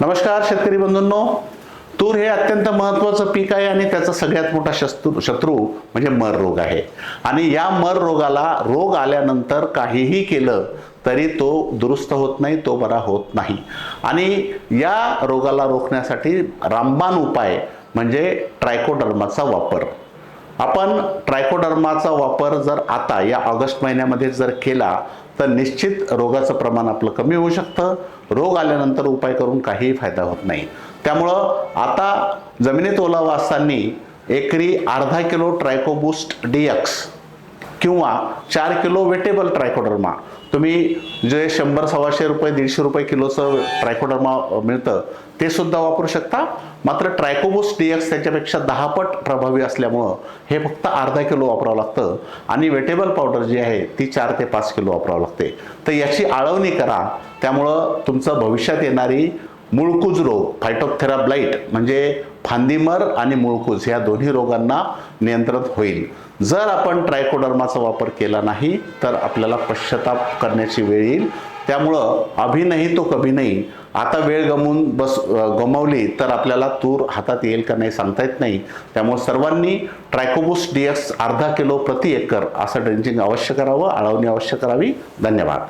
नमस्कार शेतकरी बंधूंनो. तूर हे अत्यंत महत्त्वाचं पीक आहे आणि त्याचा सगळ्यात मोठा शत्रू शत्रू म्हणजे मर रोग आहे. आणि या मर रोगाला रोग आल्यानंतर काहीही केलं तरी तो दुरुस्त होत नाही तो बरा होत नाही. आणि या रोगाला रोखण्यासाठी रामबाण उपाय म्हणजे ट्रायकोडर्माचा वापर. आपण ट्रायकोडर्माचा वापर जर आता या ऑगस्ट महिन्यामध्ये जर केला तर निश्चित रोगाचं प्रमाण आपलं कमी होऊ शकतं. रोग आल्यानंतर उपाय करून काहीही फायदा होत नाही. त्यामुळं आता जमिनीत ओलावा असताना एकरी अर्धा किलो ट्रायकोबूस्ट डीएक्स किंवा चार किलो वेटेबल ट्रायकोडर्मा. तुम्ही जे शंभर सव्वाशे रुपये दीडशे रुपये किलोचं ट्रायकोडर्मा मिळतं ते सुद्धा वापरू शकता. मात्र ट्रायकोबोस डी एक्स त्याच्यापेक्षा दहा पट प्रभावी असल्यामुळं हे फक्त अर्धा किलो वापरावं लागतं. आणि वेटेबल पावडर जी आहे ती चार ते पाच किलो वापरावं लागते. तर याची आळवणी करा. त्यामुळं तुमचं भविष्यात येणारी मुळकूज रोग फायटोथेरा ब्लाईट म्हणजे फांदीमर आणि मुळकूज या दोन्ही रोगांना नियंत्रण होईल. जर आपण ट्रायकोडर्माचा वापर केला नाही तर आपल्याला पश्चाताप करण्याची वेळ येईल. त्यामुळं अभि नाही तो कभी नाही. आता वेळ गमवून बस गमावली तर आपल्याला तूर हातात येईल का नाही सांगता येत नाही. त्यामुळे सर्वांनी ट्रायकोबूस डीएक्स अर्धा किलो प्रति एकर असं ड्रेंचिंग अवश्य करावं आळवणी अवश्य करावी. धन्यवाद.